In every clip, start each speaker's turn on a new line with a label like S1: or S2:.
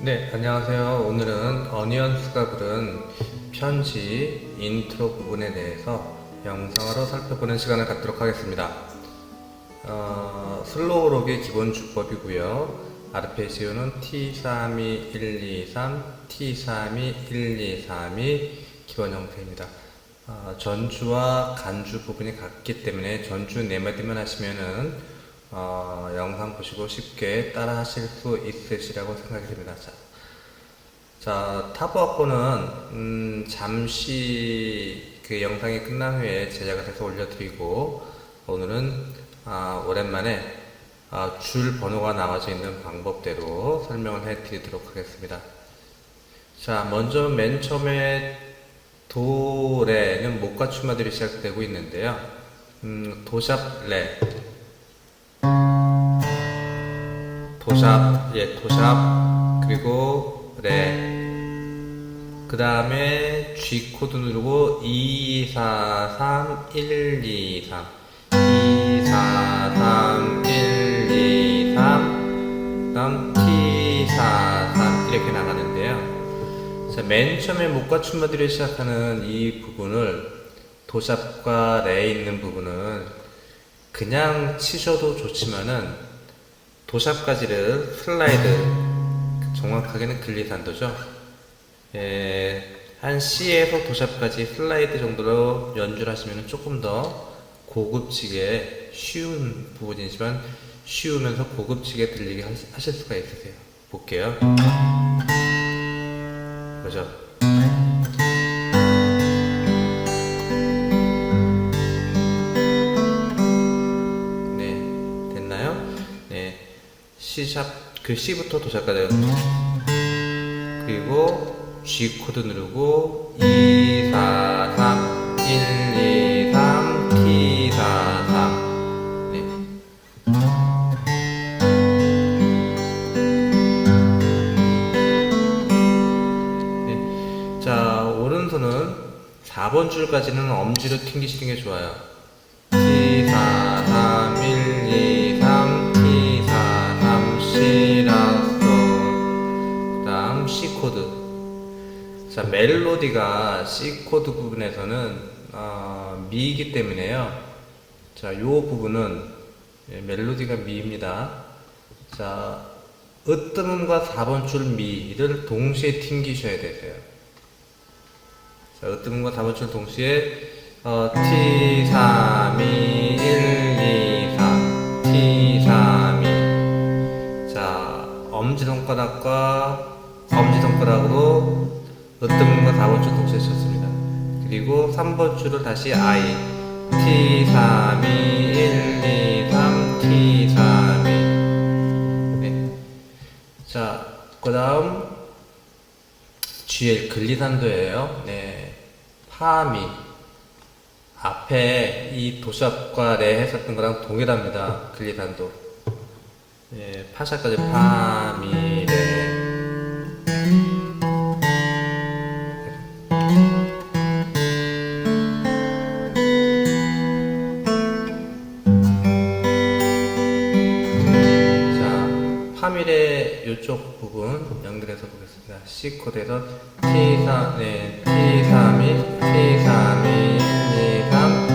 S1: 네, 안녕하세요. 오늘은 어니언스가 부른 편지 인트로 부분에 대해서 영상으로 살펴보는 시간을 갖도록 하겠습니다. 어, 슬로우록의 기본 주법이고요. 아르페지오는 T32123, T32123이 기본 형태입니다. 어, 전주와 간주 부분이 같기 때문에 전주 네 마디만 하시면은 어, 영상 보시고 쉽게 따라 하실 수 있으시라고 생각이 됩니다. 자, 자 타부학고는 음, 잠시 그 영상이 끝난 후에 제작을 해서 올려드리고 오늘은 아, 오랜만에 아, 줄 번호가 나와져 있는 방법대로 설명을 해드리도록 하겠습니다. 자, 먼저 맨 처음에 도레는 목과 추마들이 시작되고 있는데요. 음, 도샵 레, 도샵, 예, 도샵, 그리고 레. 그 다음에 G 코드 누르고 2, 4, 3, 1, 2, 3. 2, 4, 3, 1, 2, 3. 그 다음 T, 4, 3. 이렇게 나가는데요. 자, 맨 처음에 목과 춤마디를 시작하는 이 부분을 도샵과 레에 있는 부분은 그냥 치셔도 좋지만은 도샵까지를 슬라이드 정확하게는 글리산도죠. 예, 한 C에서 도샵까지 슬라이드 정도로 연주를 하시면 조금 더 고급지게 쉬운 부분이지만 쉬우면서 고급지게 들리게 하실 수가 있으세요. 볼게요. 그죠? 네, C샵 그 C부터 도착까지 그리고 G 코드 누르고 2, 4, 3, 1, 2, 3, T, 4, 3. 네. 네. 자, 오른손은 4번 줄까지는 엄지로 튕기시는 게 좋아요. T, 4, C 코드. 자, 멜로디가 C 코드 부분에서는 어, 미이기 때문에요. 자, 요 부분은 예, 멜로디가 미입니다. 자, 으뜸음과 4번 줄 미를 동시에 튕기셔야 되세요. 자, 으뜸음과 4번 줄 동시에 어, T, 3, 2, 1, 2, 3, T, 3, 2. 자, 엄지손가락과 엄지손가락으로 으뜸과 4번 줄 동시에 쳤습니다. 그리고 3번 줄을 다시 I T 3 2 1 2 3 T 3 2 네. 자, 그다음 GL 글리산도예요. 네. 파미 앞에 이 도샵과 레 했었던 거랑 동일합니다. 글리산도. 예, 파샤까지 파미 3일에 이쪽 부분 연결해서 보겠습니다. C 코드에서 T3, 네, T3이, T3, 2, 3.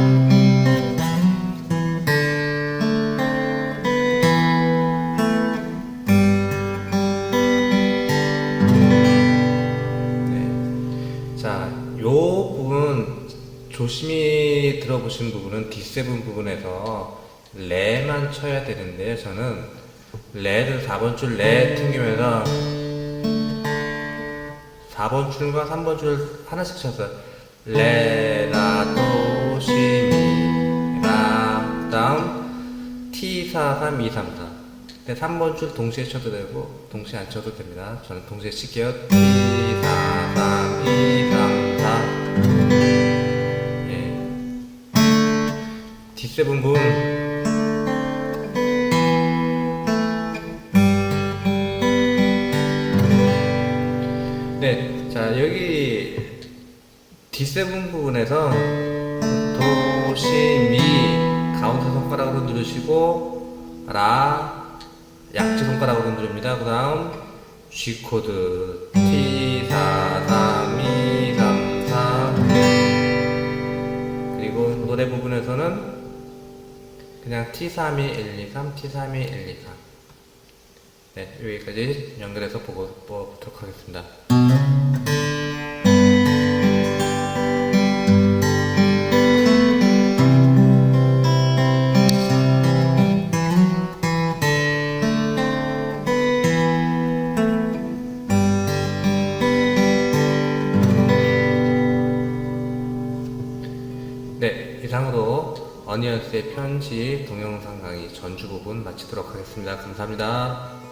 S1: 조심히 들어보신 부분은 D7 부분에서 레만 쳐야 되는데요. 저는 레를 4번 줄 레 튕기면서 4번 줄과 3번 줄 하나씩 쳤어요. 레, 라, 도, 시, 미, 라, 다음 T, 4, 3, 2, 3, 4. 근데 3번 줄 동시에 쳐도 되고 동시에 안 쳐도 됩니다. 저는 동시에 칠게요. T, 4, 3, 2, 3, 4. 예. D7 부분 네, 자 여기 D7 부분에서 도, 시, 미 가운데 손가락으로 누르시고 라 약지 손가락으로 누릅니다. 그 다음 G코드 T43233 그리고 노래 부분에서는 그냥 T32123, T32123 네, 여기까지 연결해서 보고, 보도록 하겠습니다. 이상으로 어니언스의 편지 동영상 강의 전주 부분 마치도록 하겠습니다. 감사합니다.